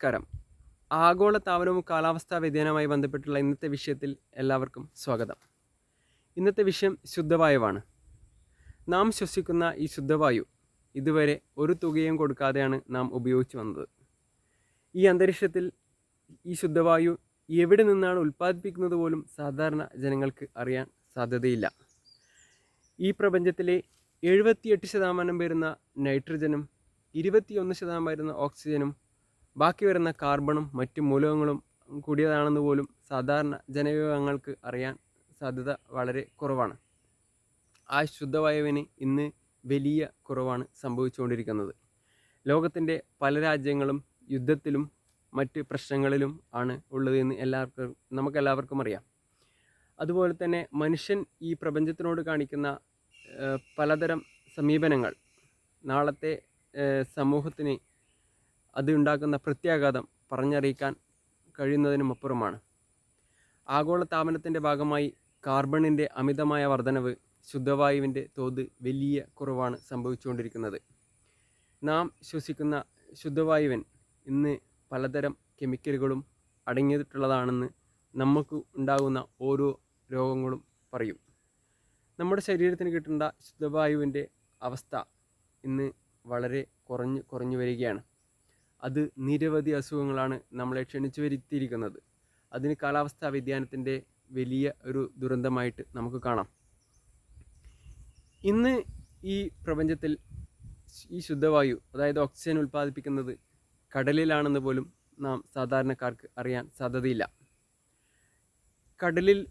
നമസ്കാരം. ആഗോള താപനവും കാലാവസ്ഥാ വ്യതിയാനവുമായി ബന്ധപ്പെട്ടുള്ള ഇന്നത്തെ വിഷയത്തിൽ എല്ലാവർക്കും സ്വാഗതം. ഇന്നത്തെ വിഷയം ശുദ്ധവായുവാണ്. നാം ശ്വസിക്കുന്ന ഈ ശുദ്ധവായു ഇതുവരെ ഒരു തുകയും കൊടുക്കാതെയാണ് നാം ഉപയോഗിച്ചു വന്നത്. ഈ അന്തരീക്ഷത്തിൽ ഈ ശുദ്ധവായു എവിടെ നിന്നാണ് ഉൽപ്പാദിപ്പിക്കുന്നത് പോലും സാധാരണ ജനങ്ങൾക്ക് അറിയാൻ സാധ്യതയില്ല. ഈ പ്രപഞ്ചത്തിലെ എഴുപത്തിയെട്ട് ശതമാനം വരുന്ന നൈട്രജനും ഇരുപത്തിയൊന്ന് ശതമാനം വരുന്ന ഓക്സിജനും ബാക്കി വരുന്ന കാർബണും മറ്റ് മൂലകങ്ങളും കൂടിയതാണെന്ന് പോലും സാധാരണ ജനവിഭാഗങ്ങൾക്ക് അറിയാൻ സാധ്യത വളരെ കുറവാണ്. ആ ശുദ്ധവായുവിന് ഇന്ന് വലിയ കുറവാണ് സംഭവിച്ചുകൊണ്ടിരിക്കുന്നത്. ലോകത്തിന്റെ പല രാജ്യങ്ങളും യുദ്ധത്തിലും മറ്റ് പ്രശ്നങ്ങളിലും ആണ് ഉള്ളതെന്ന് എല്ലാവർക്കും നമുക്കെല്ലാവർക്കും അറിയാം. അതുപോലെ തന്നെ മനുഷ്യൻ ഈ പ്രപഞ്ചത്തിനോട് കാണിക്കുന്ന പലതരം സമീപനങ്ങൾ നാളത്തെ സമൂഹത്തിന് അത് ഉണ്ടാക്കുന്ന പ്രത്യാഘാതം പറഞ്ഞറിയിക്കാൻ കഴിയുന്നതിനുമപ്പുറമാണ് ആഗോള താപനത്തിന്റെ ഭാഗമായി കാർബണിന്റെ അമിതമായ വർധനവ് ശുദ്ധവായുവിന്റെ തോത് വലിയ കുറവാണ് സംഭവിച്ചുകൊണ്ടിരിക്കുന്നത്. നാം ശ്വസിക്കുന്ന ശുദ്ധവായുവൻ ഇന്ന് പലതരം കെമിക്കലുകളും അടങ്ങിയിട്ടുള്ളതാണെന്ന് നമുക്ക് ഉണ്ടാകുന്ന ഓരോ രോഗങ്ങളും പറയും. നമ്മുടെ ശരീരത്തിന് കിട്ടേണ്ട ശുദ്ധവായുവിന്റെ അവസ്ഥ ഇന്ന് വളരെ കുറഞ്ഞ് കുറഞ്ഞു വരികയാണ്. അത് നിരവധി അസുഖങ്ങളാണ് നമ്മളെ ക്ഷണിച്ചു വരുത്തിയിരിക്കുന്നത്. അതിന് കാലാവസ്ഥാ വ്യതിയാനത്തിന്റെ വലിയ ഒരു ദുരന്തമായിട്ട് നമുക്ക് കാണാം. ഇന്ന് ഈ പ്രപഞ്ചത്തിൽ ഈ ശുദ്ധവായു അതായത് ഓക്സിജൻ ഉൽപ്പാദിപ്പിക്കുന്നത് കടലിലാണെന്ന് പോലും നാം സാധാരണക്കാർക്ക് അറിയാൻ സാധ്യതയില്ല. കടലിൽ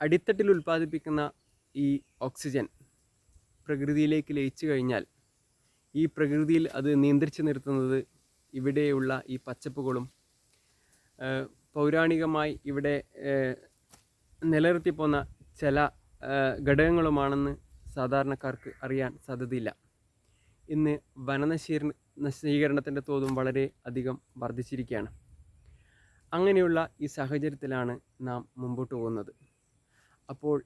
അടിത്തട്ടിൽ ഉൽപ്പാദിപ്പിക്കുന്ന ഈ ഓക്സിജൻ പ്രകൃതിയിലേക്ക് ലയിച്ചു കഴിഞ്ഞാൽ ഈ പ്രകൃതിയിൽ അത് നിയന്ത്രിച്ചു നിർത്തുന്നത് ഇവിടെയുള്ള ഈ പച്ചപ്പുകളും പൗരാണികമായി ഇവിടെ നിലനിർത്തിപ്പോന്ന ചില ഘടകങ്ങളുമാണെന്ന് സാധാരണക്കാർക്ക് അറിയാൻ സാധ്യതയില്ല. ഇന്ന് വനനശീകരണ നശീകരണത്തിന്റെ തോതും വളരെ അധികം വർദ്ധിച്ചിരിക്കുകയാണ്. അങ്ങനെയുള്ള ഈ സാഹചര്യത്തിലാണ് നാം മുമ്പോട്ട് പോകുന്നത്. അപ്പോൾ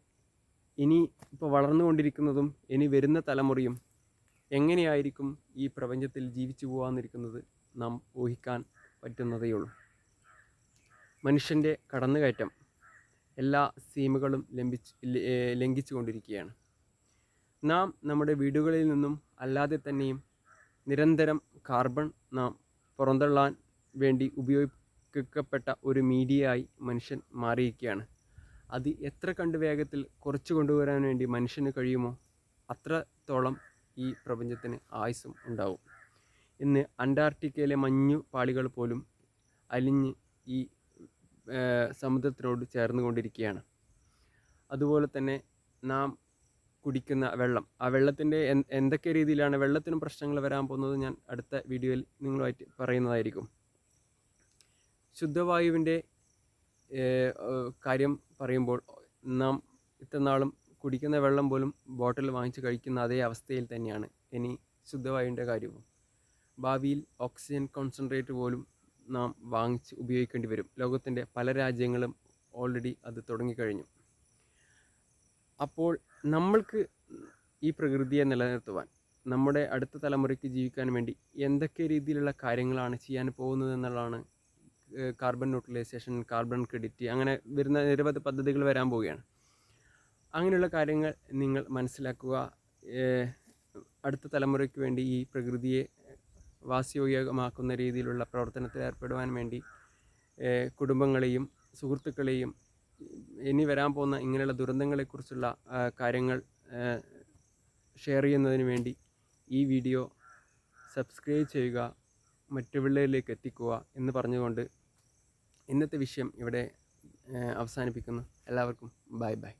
ഇനി ഇപ്പോൾ വളർന്നുകൊണ്ടിരിക്കുന്നതും ഇനി വരുന്ന തലമുറയും എങ്ങനെയായിരിക്കും ഈ പ്രപഞ്ചത്തിൽ ജീവിച്ചു പോകാനിരിക്കുന്നത് നാം ഊഹിക്കാൻ പറ്റുന്നതേയുള്ളൂ. മനുഷ്യന്റെ കടന്നുകയറ്റം എല്ലാ സീമകളും ലംഘിച്ച് ലംഘിച്ചുകൊണ്ടിരിക്കുകയാണ്. നാം നമ്മുടെ വീടുകളിൽ നിന്നും അല്ലാതെ തന്നെയും നിരന്തരം കാർബൺ നാം പുറന്തള്ളാൻ വേണ്ടി ഉപയോഗിക്കപ്പെട്ട ഒരു മീഡിയയായി മനുഷ്യൻ മാറിയിരിക്കുകയാണ്. അത് എത്ര കണ്ട് വേഗത്തിൽ കുറച്ച് കൊണ്ടുവരാൻ വേണ്ടി മനുഷ്യന് കഴിയുമോ അത്രത്തോളം ഈ പ്രപഞ്ചത്തിന് ആയുസ്സും ഉണ്ടാവും. ഇന്ന് അന്റാർട്ടിക്കയിലെ മഞ്ഞു പാളികൾ പോലും അലിഞ്ഞ് ഈ സമുദ്രത്തിനോട് ചേർന്ന് കൊണ്ടിരിക്കുകയാണ്. അതുപോലെ തന്നെ നാം കുടിക്കുന്ന വെള്ളം. ആ വെള്ളത്തിന്റെ എന്തൊക്കെ രീതിയിലാണ് വെള്ളത്തിനും പ്രശ്നങ്ങൾ വരാൻ പോകുന്നത് ഞാൻ അടുത്ത വീഡിയോയിൽ നിങ്ങളുമായിട്ട് പറയുന്നതായിരിക്കും. ശുദ്ധവായുവിന്റെ കാര്യം പറയുമ്പോൾ നാം ഇത്രനാളും കുടിക്കുന്ന വെള്ളം പോലും ബോട്ടിൽ വാങ്ങിച്ച് കഴിക്കുന്ന അതേ അവസ്ഥയിൽ തന്നെയാണ് ഇനി ശുദ്ധവായുവിന്റെ കാര്യവും. ഭാവിയിൽ ഓക്സിജൻ കോൺസെൻട്രേറ്റ് പോലും നാം വാങ്ങിച്ച് ഉപയോഗിക്കേണ്ടി വരും. ലോകത്തിന്റെ പല രാജ്യങ്ങളും ഓൾറെഡി അത് തുടങ്ങിക്കഴിഞ്ഞു. അപ്പോൾ നമ്മൾക്ക് ഈ പ്രകൃതിയെ നിലനിർത്തുവാൻ നമ്മുടെ അടുത്ത തലമുറയ്ക്ക് ജീവിക്കാൻ വേണ്ടി എന്തൊക്കെ രീതിയിലുള്ള കാര്യങ്ങളാണ് ചെയ്യാൻ പോകുന്നത് എന്നുള്ളതാണ് കാർബൺ ന്യൂട്രലൈസേഷൻ കാർബൺ ക്രെഡിറ്റ് അങ്ങനെ വരുന്ന നിരവധി പദ്ധതികൾ വരാൻ പോവുകയാണ്. അങ്ങനെയുള്ള കാര്യങ്ങൾ നിങ്ങൾ മനസ്സിലാക്കുക അടുത്ത തലമുറയ്ക്ക് വേണ്ടി ഈ പ്രകൃതിയെ വാസയോഗ്യമാക്കുന്ന രീതിയിലുള്ള പ്രവർത്തനത്തിൽ ഏർപ്പെടുവാൻ വേണ്ടി കുടുംബങ്ങളെയും സുഹൃത്തുക്കളെയും ഇനി വരാൻ പോകുന്ന ഇങ്ങനെയുള്ള ദുരന്തങ്ങളെക്കുറിച്ചുള്ള കാര്യങ്ങൾ ഷെയർ ചെയ്യുന്നതിന് വേണ്ടി ഈ വീഡിയോ സബ്സ്ക്രൈബ് ചെയ്യുക മറ്റുള്ളവരിലേക്ക് എത്തിക്കുക എന്ന് പറഞ്ഞുകൊണ്ട് ഇന്നത്തെ വിഷയം ഇവിടെ അവസാനിപ്പിക്കുന്നു. എല്ലാവർക്കും ബൈ ബൈ